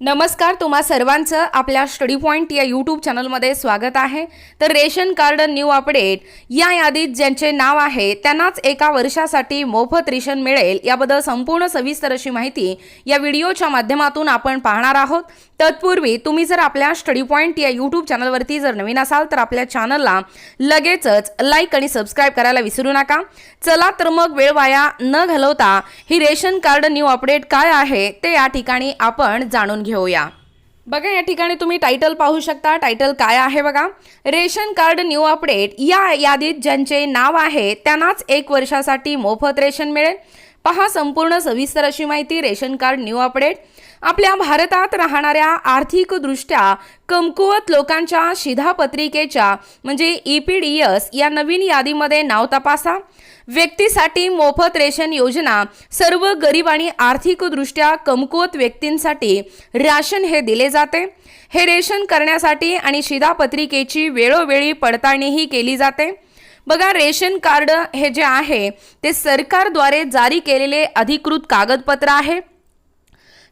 नमस्कार तुम्हा सर्वांचं आपल्या स्टडी पॉईंट या यूट्यूब चॅनलमध्ये स्वागत आहे. तर रेशन कार्ड न्यू अपडेट या यादीत ज्यांचे नाव आहे त्यांनाच एका वर्षासाठी मोफत रेशन मिळेल याबद्दल संपूर्ण सविस्तर अशी माहिती या व्हिडिओच्या माध्यमातून आपण पाहणार आहोत. तत्पूर्वी तुम्ही जर आपल्या स्टडी पॉईंट या यूट्यूब चॅनलवरती जर नवीन असाल तर आपल्या चॅनलला लगेचच लाईक आणि सबस्क्राईब करायला विसरू नका. चला तर मग वेळ वाया न घालवता ही रेशन कार्ड न्यू अपडेट काय आहे ते या ठिकाणी आपण जाणून घेऊया. बघा या ठिकाणी तुम्ही टायटल पाहू शकता. टायटल काय आहे बघा? रेशन कार्ड न्यू अपडेट या यादीत ज्यांचे नाव आहे त्यांनाच एक वर्षासाठी मोफत रेशन मिळेल. पहा संपूर्ण सविस्तर अशी माहिती रेशन कार्ड न्यू अपडेट आपल्या भारतात राहणाऱ्या आर्थिकदृष्ट्या कमकुवत लोकांच्या शिधापत्रिकेच्या म्हणजे ई पी डी एस या नवीन यादीमध्ये नाव तपासा. व्यक्तीसाठी मोफत रेशन योजना सर्व गरीब आणि आर्थिकदृष्ट्या कमकुवत व्यक्तींसाठी राशन हे दिले जाते. हे रेशन करण्यासाठी आणि शिधापत्रिकेची वेळोवेळी पडताळणीही केली जाते. बघा रेशन कार्ड हे जे आहे ते सरकारद्वारे जारी केलेले अधिकृत कागदपत्र आहे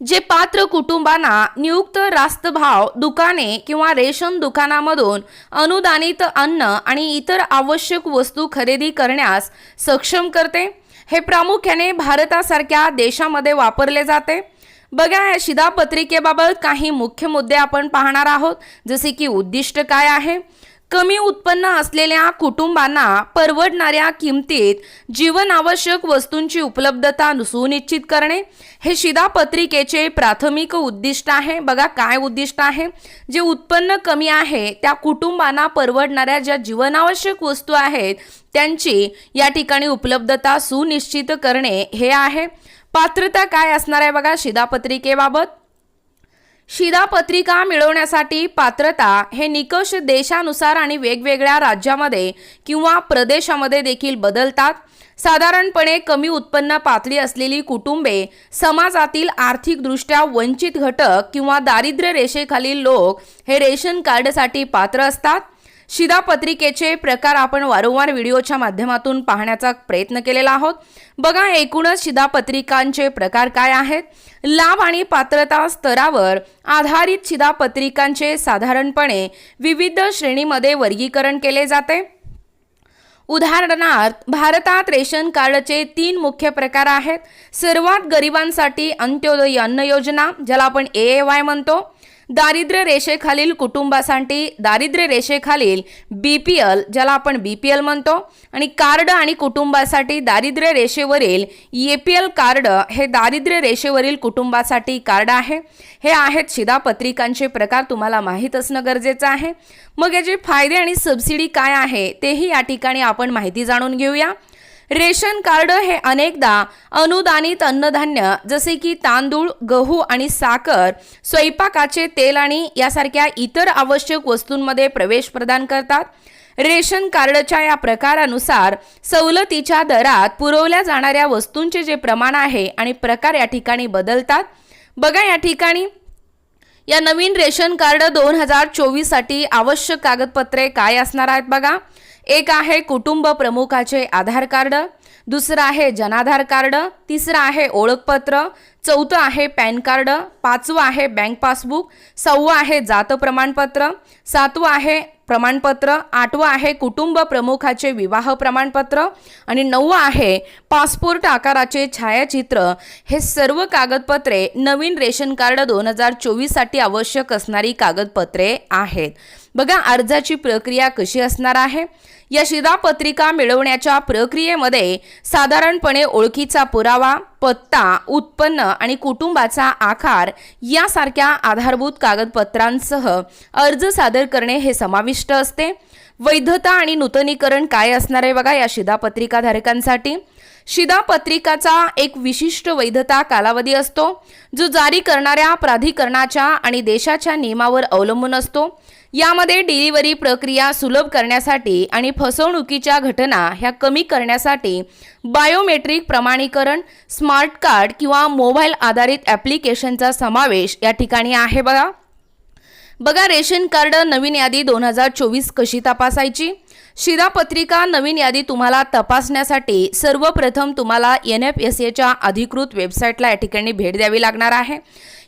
जे पात्र कुटुंबांना नियुक्त रास्तभाव दुकाने किंवा रेशन दुकानामधून अनुदानित अन्न आणि इतर आवश्यक वस्तू खरेदी करण्यास सक्षम करते. हे प्रामुख्याने भारतासारख्या देशामध्ये वापरले जाते. बघा या शिधापत्रिकेबाबत काही मुख्य मुद्दे आपण पाहणार आहोत जसे की उद्दिष्ट काय आहे? कमी उत्पन्न असलेल्या कुटुंबांना परवडणाऱ्या किमतीत जीवनावश्यक वस्तूंची उपलब्धता सुनिश्चित करणे. हे शिधापत्रिकेचे प्राथमिक उद्दिष्ट आहे. बघा काय उद्दिष्ट आहे. जे उत्पन्न कमी आहे त्या कुटुंबांना परवडणाऱ्या ज्या जीवनावश्यक वस्तू आहेत त्यांची या ठिकाणी उपलब्धता सुनिश्चित करणे हे आहे. पात्रता काय असणार आहे बघा शिधापत्रिकेबाबत शिधापत्रिका मिळवण्यासाठी पात्रता हे निकष देशानुसार आणि वेगवेगळ्या राज्यामध्ये किंवा प्रदेशामध्ये देखील बदलतात. साधारणपणे कमी उत्पन्न पातळी असलेली कुटुंबे समाजातील आर्थिकदृष्ट्या वंचित घटक किंवा दारिद्र्य रेषेखालील लोक हे रेशन कार्डसाठी पात्र असतात. शिधापत्रिकेचे प्रकार आपण वारंवार व्हिडिओच्या माध्यमातून पाहण्याचा प्रयत्न केलेला आहोत. बघा एकूणच शिधापत्रिकांचे प्रकार काय आहेत? लाभ आणि पात्रता स्तरावर आधारित शिधापत्रिकांचे साधारणपणे विविध श्रेणीमध्ये वर्गीकरण केले जाते. उदाहरणार्थ भारतात रेशन कार्डचे तीन मुख्य प्रकार आहेत. सर्वात गरिबांसाठी अंत्योदय अन्न योजना ज्याला आपण ए वाय म्हणतो. दारिद्र्य रेषेखालील कुटुंबासाठी दारिद्र्य रेषेखालील बी पी एल ज्याला आपण बी पी एल म्हणतो आणि कार्ड आणि कुटुंबासाठी दारिद्र्य रेषेवरील ए पी एल कार्ड हे दारिद्र्य रेषेवरील कुटुंबासाठी कार्ड आहे. हे आहेत शिधापत्रिकांचे प्रकार तुम्हाला माहीत असणं गरजेचं आहे. मग याचे फायदे आणि सबसिडी काय आहे तेही या ठिकाणी आपण माहिती जाणून घेऊया. रेशन कार्ड हे अनेकदा अनुदानित अन्नधान्य जसे की तांदूळ गहू आणि साखर स्वयंपाकाचे तेल आणि यासारख्या इतर आवश्यक वस्तूंमध्ये प्रवेश प्रदान करतात. रेशन कार्डच्या या प्रकारानुसार सवलतीच्या दरात पुरवल्या जाणाऱ्या वस्तूंचे जे प्रमाण आहे आणि प्रकार या ठिकाणी बदलतात. बघा या ठिकाणी. या नवीन रेशन कार्ड दोन हजार चोवीससाठी आवश्यक कागदपत्रे काय असणार आहेत बघा. एक आहे कुटुंब प्रमुखाचे आधार कार्ड दुसरं आहे जनाधार कार्ड तिसरं आहे ओळखपत्र चौथं आहे पॅन कार्ड पाचवं आहे बँक पासबुक सहावं आहे जात प्रमाणपत्र सातवं आहे प्रमाणपत्र आठवं आहे कुटुंब प्रमुखाचे विवाह प्रमाणपत्र आणि नववं आहे पासपोर्ट आकाराचे छायाचित्र. हे सर्व कागदपत्रे नवीन रेशन कार्ड दोन हजार चोवीससाठी आवश्यक असणारी कागदपत्रे आहेत. बघा अर्जाची प्रक्रिया कशी असणार आहे? या शिधापत्रिका मिळवण्याच्या प्रक्रियेमध्ये साधारणपणे ओळखीचा पुरावा पत्ता उत्पन्न आणि कुटुंबाचा आकार यासारख्या आधारभूत कागदपत्रांसह अर्ज सादर करणे हे समाविष्ट असते. वैधता आणि नूतनीकरण काय असणार आहे बघा या शिधापत्रिकाधारकांसाठी? धारकांसाठी शिधापत्रिकाचा एक विशिष्ट वैधता कालावधी असतो जो जारी करणाऱ्या प्राधिकरणाच्या आणि देशाच्या नियमावर अवलंबून असतो. यामध्ये डिलिव्हरी प्रक्रिया सुलभ करण्यासाठी आणि फसवणुकीच्या घटना ह्या कमी करण्यासाठी बायोमेट्रिक प्रमाणीकरण स्मार्ट कार्ड किंवा मोबाईल आधारित ॲप्लिकेशनचा समावेश या ठिकाणी आहे बघा. बघा रेशन कार्ड नवीन यादी दोन हजार चोवीस कशी तपासायची? शिधापत्रिका नवीन यादी तुम्हाला तपासण्यासाठी सर्वप्रथम तुम्हाला एन एफ एस एच्या अधिकृत वेबसाईटला या ठिकाणी भेट द्यावी लागणार आहे.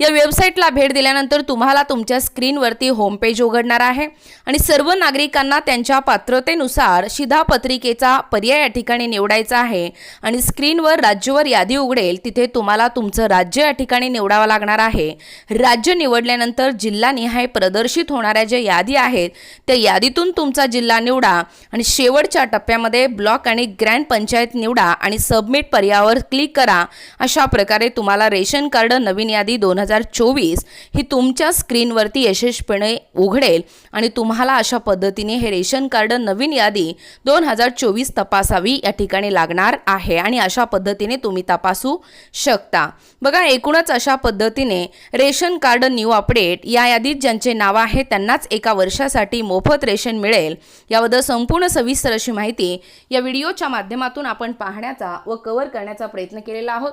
या वेबसाईटला भेट दिल्यानंतर तुम्हाला तुमच्या स्क्रीनवरती होम पेज उघडणार आहे. आणि सर्व नागरिकांना त्यांच्या पात्रतेनुसार शिधापत्रिकेचा पर्याय या ठिकाणी निवडायचा आहे. आणि स्क्रीनवर राज्यवर यादी उघडेल तिथे तुम्हाला तुमचं राज्य या ठिकाणी निवडावं लागणार आहे. राज्य निवडल्यानंतर जिल्हानिहाय प्रदर्शित होणाऱ्या ज्या यादी आहेत त्या यादीतून तुमचा जिल्हा निवडा आणि शेवटच्या टप्प्यामध्ये ब्लॉक आणि ग्रँड पंचायत निवडा आणि सबमिट पर्यायावर क्लिक करा. अशा प्रकारे तुम्हाला रेशन कार्ड नवीन यादी दोन हजार चोवीस ही तुमच्या स्क्रीनवरती यशस्वीपणे उघडेल आणि तुम्हाला अशा पद्धतीने हे रेशन कार्ड नवीन यादी दोन हजार चोवीस तपासावी या ठिकाणी लागणार आहे आणि अशा पद्धतीने तुम्ही तपासू शकता. बघा एकूणच अशा पद्धतीने रेशन कार्ड न्यू अपडेट या यादीत ज्यांचे नाव आहे त्यांनाच एका वर्षासाठी मोफत रेशन मिळेल. याबद्दल संपूर्ण सविस्तर अशी माहिती या व्हिडिओच्या माध्यमातून आपण पाहण्याचा व कव्हर करण्याचा प्रयत्न केलेला आहोत.